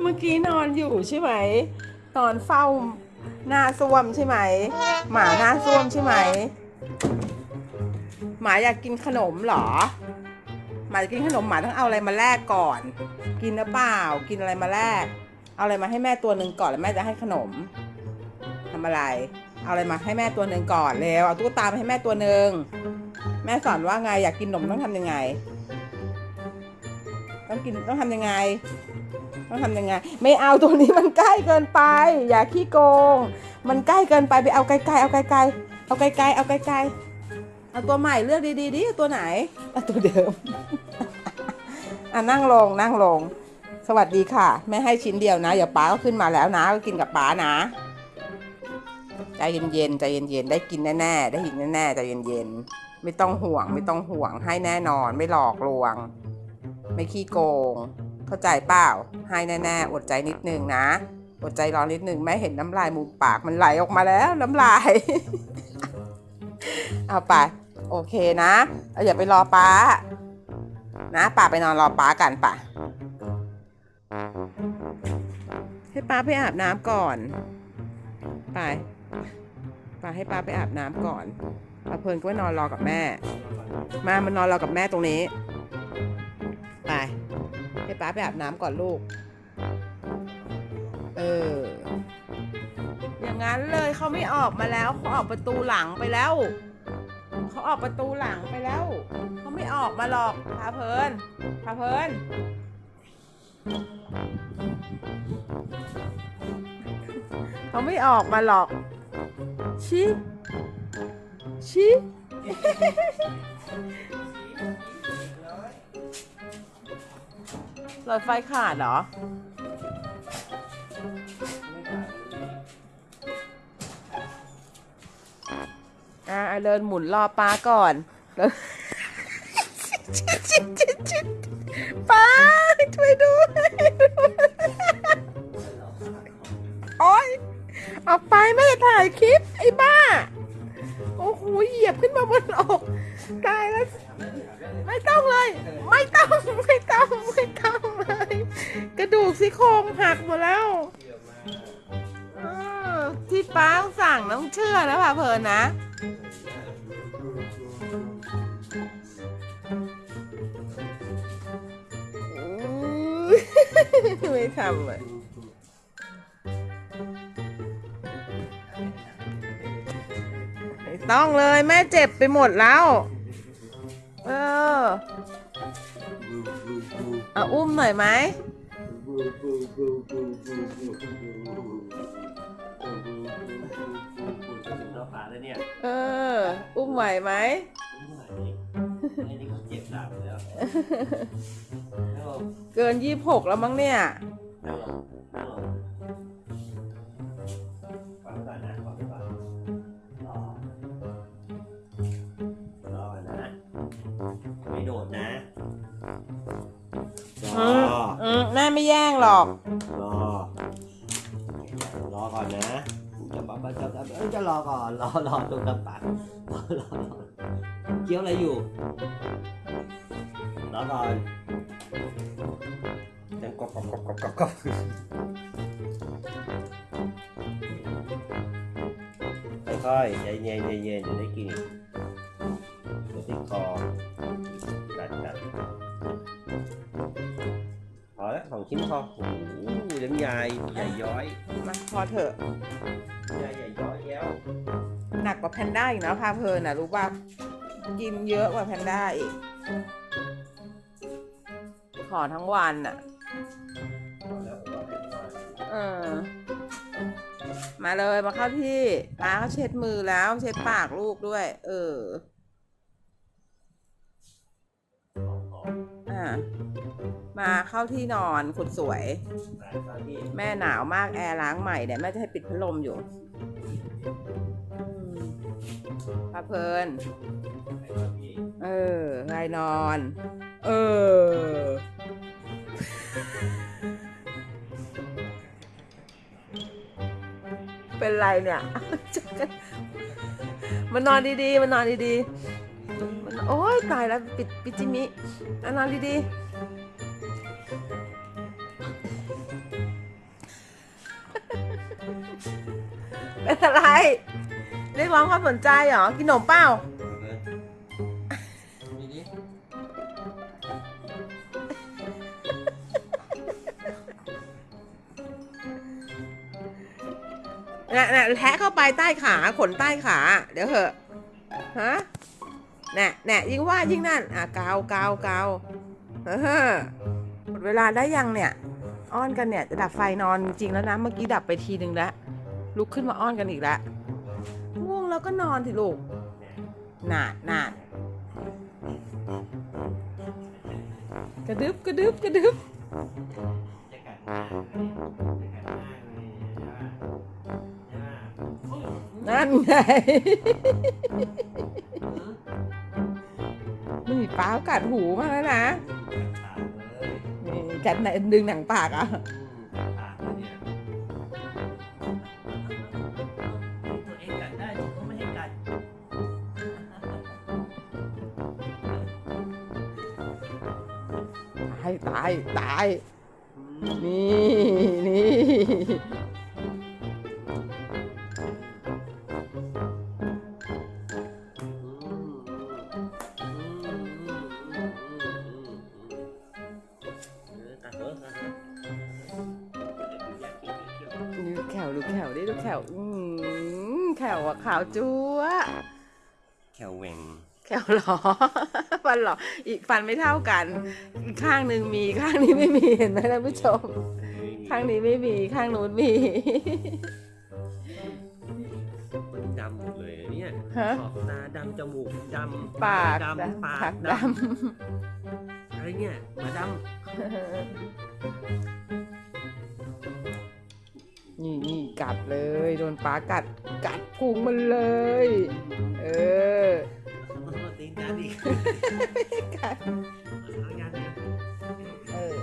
เมื่อกี้นอนอยู่ใช่ไหม นอนเฝ้าหน้าส้วมใช่ไหม หมาหน้าส้วมใช่ไหม หมาอยากกินขนมเหรอ หมาอยากกินขนมหมาต้องเอาอะไรมาแลกก่อน กินหรือเปล่า กินอะไรมาแลก เอาอะไรมาให้แม่ตัวหนึ่งก่อนแล้วแม่จะให้ขนมทำอะไร เอาอะไรมาให้แม่ตัวหนึ่งก่อนเร็วเอาตุ๊กตามาให้แม่ตัวหนึ่ง แม่สอนว่าไงอยากกินนมต้องทำยังไง ต้องกินต้องทำยังไง ต้องทำยังไง ไม่เอาตัวนี้มันใกล้เกินไป อย่าขี้โกง มันใกล้เกินไปไปเอาไกลๆเอาไกลๆเอาไกลๆเอาไกลๆเอาตัวใหม่เลือกดีๆดิตัวไหนตัวเดิมอะนั่งลงนั่งลง สวัสดีค่ะ แม่ให้ชิ้นเดียวนะอย่าป้าก็ขึ้นมาแล้วนะก็กินกับป้านะใจเย็นๆใจเย็นๆได้กินแน่ๆได้กินแน่ๆใจเย็นๆ ไม่ต้องห่วง ไม่ต้องห่วงให้แน่นอนไม่หลอกลวง ไม่ขี้โกง เข้าใจเปล่า ให้แน่ๆอดใจนิดนึงนะ อดใจรอนิดนึงแม่เห็นน้ำลายมูปากมันไหลออกมาแล้วน้ำลาย เอาไป โอเคนะเอาอย่าไปรอป้า นะป้าไปนอนรอป้ากันป่ะให้ป้าไปอาบน้ำก่อน ไปป้าให้ป้าไปอาบน้ำก่อน ป้าเพลินก็ไปนอนรอกับแม่ มามันนอนรอกับแม่ตรงนี้ ไป ให้ป้าไปอาบน้ำก่อนลูก เออ อย่างนั้นเลยเขาไม่ออกมาแล้วเขาออกประตูหลังไปแล้ว เขาออกประตูหลังไปแล้ว เขาไม่ออกมาหรอกพาเพลินพาเพลินเขาไม่ออกมาหรอกชิ ชิหลอดไฟขาดเหรอ อ่าเดินหมุนรอป้าก่อนแล้วป้าช่วยด้วย ไม่ต้องเลย ไม่ต้องไม่ต้องไม่ต้องเลย กระดูกซี่โครงหักหมดแล้วที่ป้าสั่งต้องเชื่อแล้วค่ะเพลินนะ อุ๊ย ไม่ทำเลยไม่ต้องเลยแม่เจ็บไปหมดแล้ว เออเอาอุ้มหน่อยไหมถึงหน้าผาแล้วเนี่ยเออ อุ้มไหวไหมไอ้นี่เขาเจ็บหนักแล้วนั่งลงเกินยี่หกแล้วมั้งเนี่ย ไม่แย่งหรอก รอรอก่อนนะจะบอกว่าจะเอ้ยจะรอก่อนรอรอตรงกระปากรอรอรอเคี้ยวอะไรอยู่รอก่อนยังกรอบกรอบกรอบกรอบกรอบกรอบค่อยๆใจเย็นใจเย็นจะได้กิน ชิ้นพอโอ้โหเลี้ยงใหญ่ใหญ่ย้อยมาพอเถอะ ใหญ่ใหญ่ย้อยแล้วหนักกว่าแพนด้าอีกนะพาเพลินนะรู้ป่ะกินเยอะกว่าแพนด้าอีก ขอทั้งวันอะแล้วผมว่าเป็นวันเออมาเลยมาเข้าที่ป้าเขาเช็ดมือแล้วเช็ดปากลูกด้วย เออ มาเข้าที่นอนขุดสวย แม่หนาวมากแอร์ล้างใหม่เนี่ยแม่จะให้ปิดพัดลมอยู่พาเพลินตอนที่เออไรนอน เออ เป็นไรเนี่ย มันนอนดีๆ มันนอนดีๆ โอ้ยตายแล้วปิดปิดจิมิอะนอนดีๆ เป็นอะไรเรียกร้องความสนใจเหรอ กินขนมเปล่า น่ะน่ะแทะเข้าไปใต้ขา ขนใต้ขา เดี๋ยวเหอะ ฮะ น่ะน่ะยิ่งว่ายิ่งนั่นอะกาวกาวกาวเออหมดเวลาได้ยังเนี่ย อ้อนกันเนี่ยจะดับไฟนอนจริงแล้วนะเมื่อกี้ดับไปทีนึงแล้วลุกขึ้นมาอ้อนกันอีกแล้วง่วงแล้วก็นอนสิลูกน่ะน่ะกระดึบกระดึบกระดึบนั่นไง ป้ากัดหูมากแล้วนะนี่กัดไหนดึงหนังปากอะตัวเองกัดได้ผมก็ไม่ให้กัดตายตาย ตาย นี่ นี่ แขวดิดูแขวอืมแขวอะขาวจั๊วแควเหวงแขวหรอฟันหรออีกฟันไม่เท่ากันอีกข้างหนึ่งมีข้างนี้ไม่มีเห็นไหมท่านผู้ชม ข้างนี้ไม่มีข้างนู้นมีมันดำหมดเลยเนี่ยฮะขอบตาดำจมูกดำปากดำปากปากดดำอะไรเนี่ยหมาดำ นี่นี่กัดเลย โดนปลากัด กัดพุงมันเลย เออำตีนยันอีกกัดเท้ายันเนี่ยเออ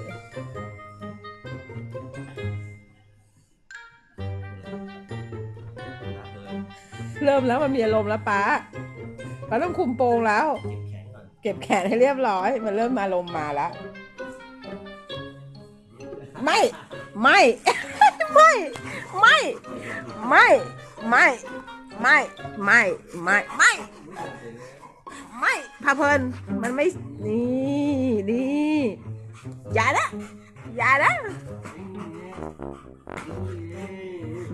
กัดเลยเริ่มแล้วมันมีอารมณ์แล้วป้าป้าต้องคุมโปงแล้ว เก็บแขนก่อนเก็บแขนให้เรียบร้อย มันเริ่มมาลมณ์มาแล้ว ไม่ ไม่ ไม่ไม่ไม่ไม่ไม่ไม่ไม่ไม่ไม่พาเพลินมันไม่นี่นี่อย่านะอย่านะ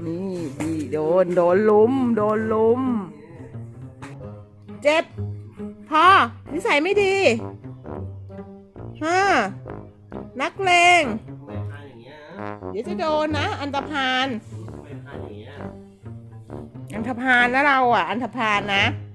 นี่ดีโดนโดนลุมโดนลุมเจ็บพอนิสัยไม่ดีฮ่านักเลง ดี๋ยวจะโดนนะ อันตรพานไม่พาอย่างเงี้ยอันธพาลนะเราอะ อันธพาลนะเ